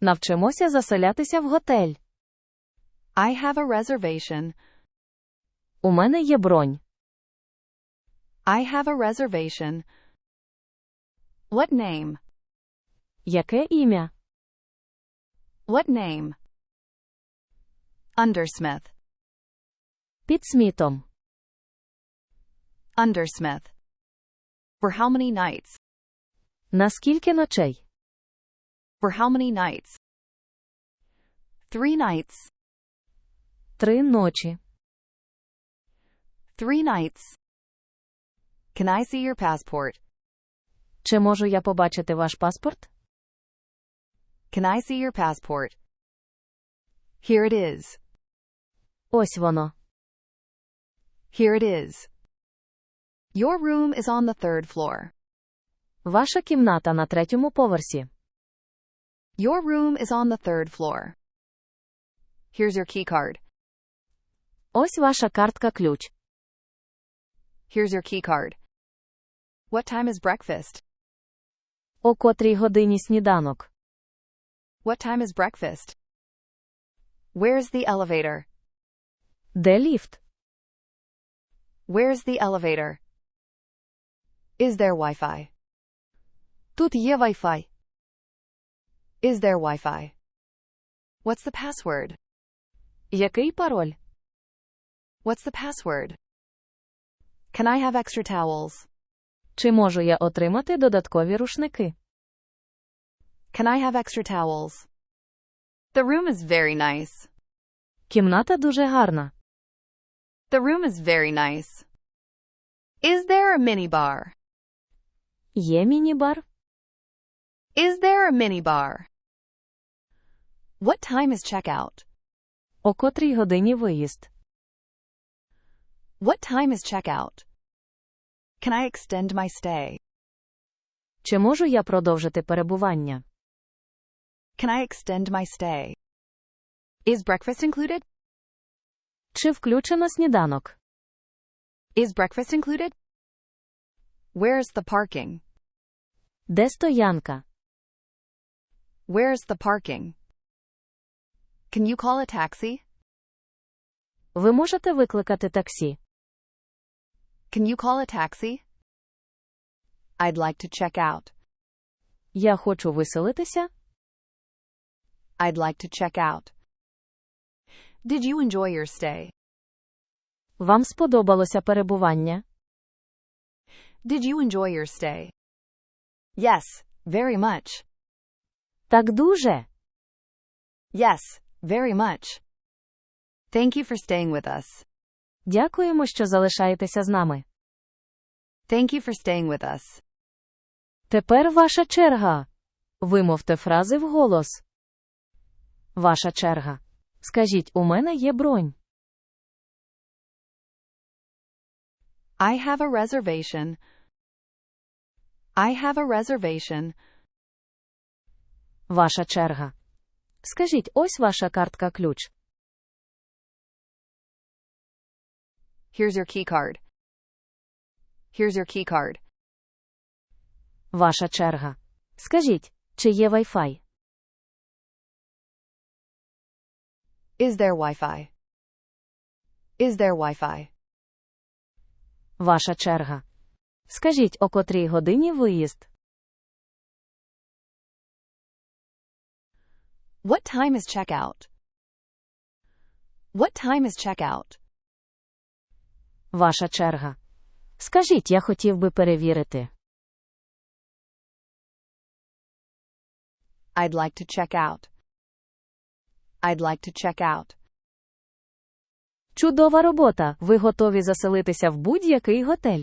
Навчимося заселятися в готель. I have a reservation. У мене є бронь. I have a reservation. What name? Яке ім'я? What name? Undersmith. Під Смітом. Undersmith. For how many nights? На скільки ночей? For how many nights? Three nights. Три ночі. Three nights. Can I see your passport? Чи можу я побачити ваш паспорт? Can I see your passport? Here it is. Ось воно. Here it is. Your room is on the third floor. Ваша кімната на третьому поверсі. Your room is on the third floor. Here's your key card. Ось ваша картка ключ. Here's your key card. What time is breakfast? О котрій годині сніданок. What time is breakfast? Where's the elevator? Де ліфт? Where's the elevator? Is there Wi-Fi? Тут є Wi-Fi. Is there Wi-Fi? What's the password? Який пароль? What's the password? Can I have extra towels? Чи можу я отримати додаткові рушники? Can I have extra towels? The room is very nice. Кімната дуже гарна. The room is very nice. Is there a minibar? Є міні-бар? Is there a minibar? What time is checkout? О котрій годині виїзд? What time is checkout? Can I extend my stay? Чи можу я продовжити перебування? Can I extend my stay? Is breakfast included? Чи включено сніданок? Is breakfast included? Where's the parking? Де стоянка? Where's the parking? Can you call a taxi? Ви можете викликати таксі? Can you call a taxi? I'd like to check out. Я хочу виселитися? I'd like to check out. Did you enjoy your stay? Вам сподобалося перебування? Did you enjoy your stay? Yes, very much. Так дуже. Yes, very much. Thank you for staying with us. Дякуємо, що залишаєтеся з нами. Thank you for staying with us. Тепер ваша черга. Вимовте фрази вголос. Ваша черга. Скажіть, у мене є бронь. I have a reservation. I have a reservation. Ваша черга. Скажіть, ось ваша картка ключ. Here's your key card. Here's your key card. Ваша черга. Скажіть, чи є Wi-Fi? Is there Wi-Fi? Is there Wi-Fi? Ваша черга. Скажіть, о котрій годині виїзд. What time is checkout? What time is checkout? Ваша черга. Скажіть, я хотів би перевірити. I'd like to check out. I'd like to check out. Чудова робота! Ви готові заселитися в будь-який готель.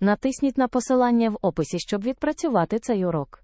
Натисніть на посилання в описі, щоб відпрацювати цей урок.